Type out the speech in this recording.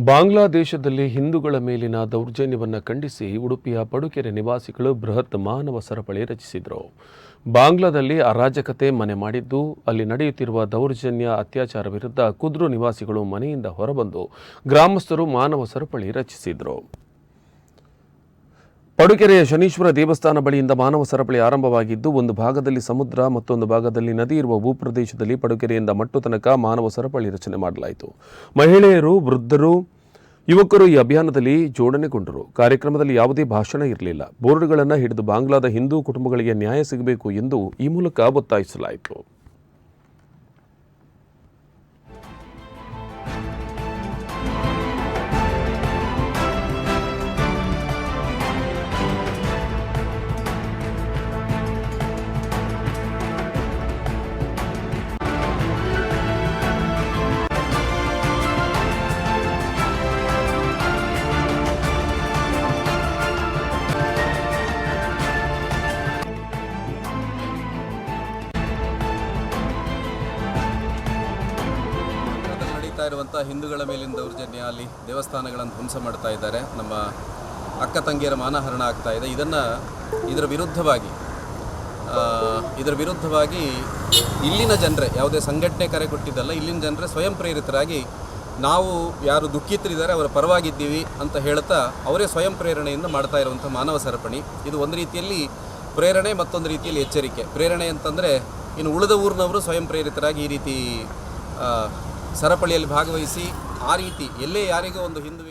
ಬಾಂಗ್ಲಾದೇಶದಲ್ಲಿ ಹಿಂದೂಗಳ ಮೇಲಿನ ದೌರ್ಜನ್ಯವನ್ನು ಖಂಡಿಸಿ ಉಡುಪಿಯ ಪಡುಕೆರೆ ನಿವಾಸಿಗಳು ಬೃಹತ್ ಮಾನವ ಸರಪಳಿ ರಚಿಸಿದರು. ಬಾಂಗ್ಲಾದಲ್ಲಿ ಅರಾಜಕತೆ ಮನೆ ಮಾಡಿದ್ದು, ಅಲ್ಲಿ ನಡೆಯುತ್ತಿರುವ ದೌರ್ಜನ್ಯ ಅತ್ಯಾಚಾರ ವಿರುದ್ಧ ಕುದ್ರು ನಿವಾಸಿಗಳು ಮನೆಯಿಂದ ಹೊರಬಂದು ಗ್ರಾಮಸ್ಥರು ಮಾನವ ಸರಪಳಿ ರಚಿಸಿದರು. ಪಡುಕೆರೆಯ ಶನೀಶ್ವರ ದೇವಸ್ಥಾನ ಬಳಿಯಿಂದ ಮಾನವ ಸರಪಳಿ ಆರಂಭವಾಗಿದ್ದು, ಒಂದು ಭಾಗದಲ್ಲಿ ಸಮುದ್ರ, ಮತ್ತೊಂದು ಭಾಗದಲ್ಲಿ ನದಿ ಇರುವ ಭೂಪ್ರದೇಶದಲ್ಲಿ ಪಡುಕೆರೆಯಿಂದ ಮಟ್ಟು ತನಕ ಮಾನವ ಸರಪಳಿ ರಚನೆ ಮಾಡಲಾಯಿತು. ಮಹಿಳೆಯರು, ವೃದ್ಧರು, ಯುವಕರು ಈ ಅಭಿಯಾನದಲ್ಲಿ ಜೋಡಣೆಗೊಂಡರು. ಕಾರ್ಯಕ್ರಮದಲ್ಲಿ ಯಾವುದೇ ಭಾಷಣ ಇರಲಿಲ್ಲ. ಬೋರ್ಡ್ಗಳನ್ನು ಹಿಡಿದು ಬಾಂಗ್ಲಾದ ಹಿಂದೂ ಕುಟುಂಬಗಳಿಗೆ ನ್ಯಾಯ ಸಿಗಬೇಕು ಎಂದು ಈ ಮೂಲಕ ಒತ್ತಾಯಿಸಲಾಯಿತು. ನಡೀತಾ ಇರುವಂಥ ಹಿಂದೂಗಳ ಮೇಲಿನ ದೌರ್ಜನ್ಯ, ಅಲ್ಲಿ ದೇವಸ್ಥಾನಗಳನ್ನು ಧ್ವಂಸ ಮಾಡ್ತಾ ಇದ್ದಾರೆ. ನಮ್ಮ ಅಕ್ಕ ತಂಗಿಯರ ಮಾನಹರಣ ಆಗ್ತಾ ಇದೆ. ಇದನ್ನು ಇದರ ವಿರುದ್ಧವಾಗಿ ಇದರ ವಿರುದ್ಧವಾಗಿ ಇಲ್ಲಿನ ಜನರೇ, ಯಾವುದೇ ಸಂಘಟನೆ ಕರೆ ಕೊಟ್ಟಿದ್ದಲ್ಲ, ಇಲ್ಲಿನ ಜನರೇ ಸ್ವಯಂ ಪ್ರೇರಿತರಾಗಿ ನಾವು ಯಾರು ದುಃಖಿತರಿದ್ದಾರೆ, ಅವರ ಪರವಾಗಿದ್ದೀವಿ ಅಂತ ಹೇಳ್ತಾ ಅವರೇ ಸ್ವಯಂ ಪ್ರೇರಣೆಯಿಂದ ಮಾಡ್ತಾ ಇರುವಂಥ ಮಾನವ ಸರಪಣಿ. ಇದು ಒಂದು ರೀತಿಯಲ್ಲಿ ಪ್ರೇರಣೆ, ಮತ್ತೊಂದು ರೀತಿಯಲ್ಲಿ ಎಚ್ಚರಿಕೆ. ಪ್ರೇರಣೆ ಅಂತಂದರೆ, ಇನ್ನು ಉಳಿದ ಊರಿನವರು ಸ್ವಯಂ ಪ್ರೇರಿತರಾಗಿ ಈ ರೀತಿ ಸರಪಳಿಯಲ್ಲಿ ಭಾಗವಹಿಸಿ ಆ ರೀತಿ ಎಲ್ಲೇ ಯಾರಿಗೂ ಒಂದು ಹಿಂದುವಿಗೆ